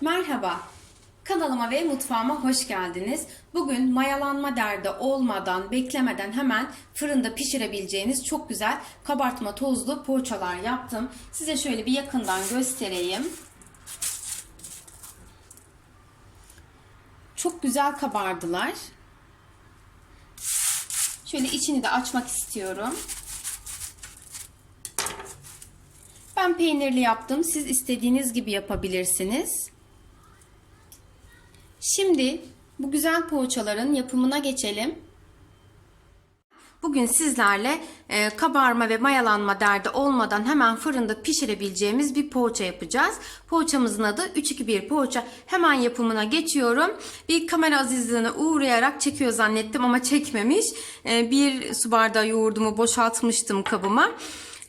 Merhaba. Kanalıma ve mutfağıma hoş geldiniz. Bugün mayalanma derdi olmadan, beklemeden hemen fırında pişirebileceğiniz çok güzel kabartma tozlu poğaçalar yaptım. Size şöyle bir yakından göstereyim. Çok güzel kabardılar. Şöyle içini de açmak istiyorum. Ben peynirli yaptım. Siz istediğiniz gibi yapabilirsiniz. Şimdi bu güzel poğaçaların yapımına geçelim. Bugün sizlerle e, kabarma ve mayalanma derdi olmadan hemen fırında pişirebileceğimiz bir poğaça yapacağız. Poğaçamızın adı 3-2-1 poğaça. Hemen yapımına geçiyorum. Bir kamera azizliğine uğrayarak çekiyor zannettim ama çekmemiş. E, bir su bardağı yoğurdumu boşaltmıştım kabıma.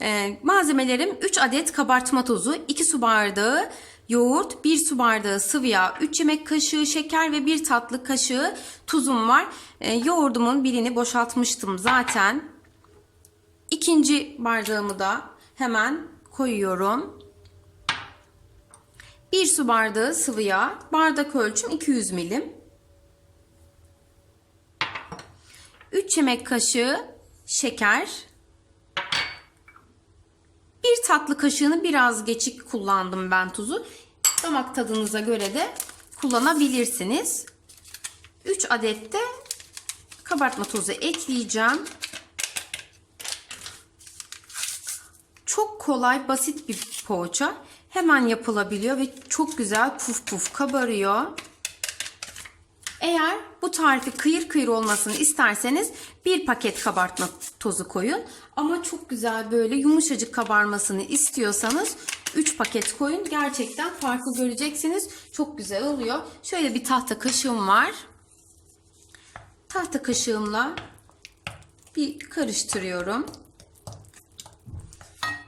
E, malzemelerim 3 adet kabartma tozu, 2 su bardağı yoğurt, 1 su bardağı sıvı yağ, 3 yemek kaşığı şeker ve 1 tatlı kaşığı tuzum var. E, yoğurdumun birini boşaltmıştım zaten. İkinci bardağımı da hemen koyuyorum. 1 su bardağı sıvı yağ, bardak ölçüm 200 milim. 3 yemek kaşığı şeker. Bir tatlı kaşığını biraz geçik kullandım ben tuzu. Damak tadınıza göre de kullanabilirsiniz. 3 adet de kabartma tozu ekleyeceğim. Çok kolay, basit bir poğaça. Hemen yapılabiliyor ve çok güzel puf puf kabarıyor. Eğer bu tarifi kıyır kıyır olmasını isterseniz bir paket kabartma tozu koyun. Ama çok güzel böyle yumuşacık kabarmasını istiyorsanız 3 paket koyun. Gerçekten farkı göreceksiniz. Çok güzel oluyor. Şöyle bir tahta kaşığım var. Tahta kaşığımla bir karıştırıyorum.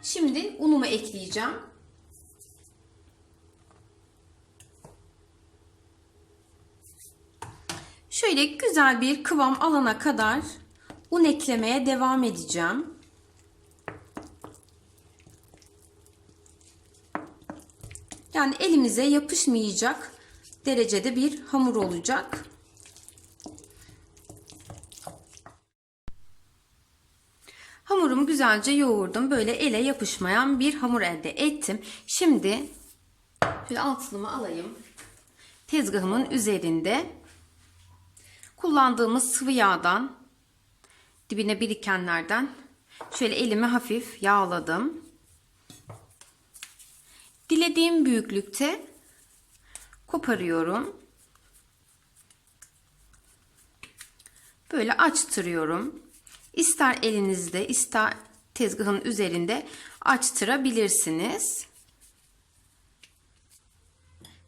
Şimdi unumu ekleyeceğim. Şöyle güzel bir kıvam alana kadar un eklemeye devam edeceğim. Yani elimize yapışmayacak derecede bir hamur olacak. Hamurumu güzelce yoğurdum. Böyle ele yapışmayan bir hamur elde ettim. Şimdi şöyle altılımı alayım. Tezgahımın üzerinde kullandığımız sıvı yağdan dibine birikenlerden şöyle elimi hafif yağladım. Dilediğim büyüklükte koparıyorum. Böyle açtırıyorum. İster elinizde ister tezgahın üzerinde açtırabilirsiniz.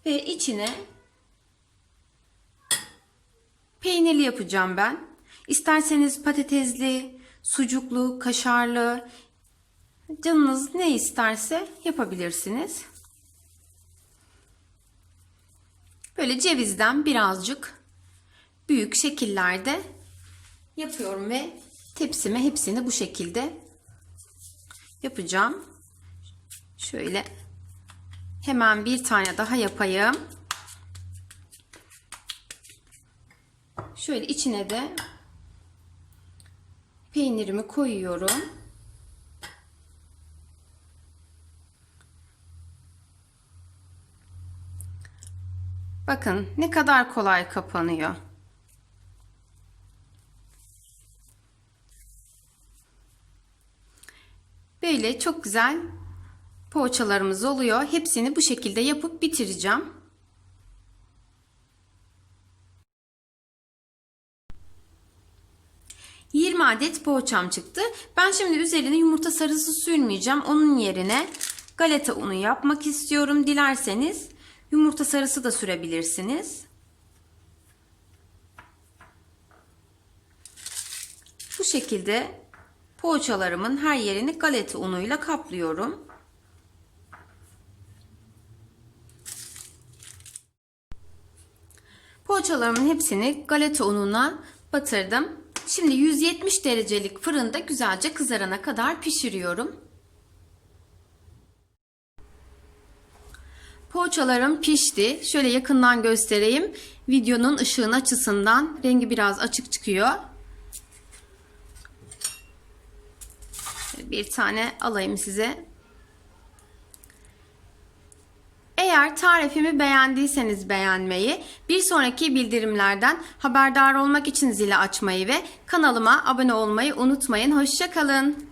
Ve içine peynirli yapacağım ben. İsterseniz patatesli, sucuklu, kaşarlı, canınız ne isterse yapabilirsiniz. Böyle cevizden birazcık büyük şekillerde yapıyorum ve tepsime hepsini bu şekilde yapacağım. Şöyle hemen bir tane daha yapayım. Şöyle içine de peynirimi koyuyorum. Bakın ne kadar kolay kapanıyor. Böyle çok güzel poğaçalarımız oluyor. Hepsini bu şekilde yapıp bitireceğim. ...20 adet poğaçam çıktı. Ben şimdi üzerine yumurta sarısı sürmeyeceğim. Onun yerine galeta unu yapmak istiyorum. Dilerseniz yumurta sarısı da sürebilirsiniz. Bu şekilde poğaçalarımın her yerini galeta unuyla kaplıyorum. Poğaçalarımın hepsini galeta ununa batırdım. Şimdi 170 derecelik fırında güzelce kızarana kadar pişiriyorum. Poğaçalarım pişti. Şöyle yakından göstereyim. Videonun ışığın açısından rengi biraz açık çıkıyor. Bir tane alayım size. Eğer tarifimi beğendiyseniz beğenmeyi, bir sonraki bildirimlerden haberdar olmak için zili açmayı ve kanalıma abone olmayı unutmayın. Hoşçakalın.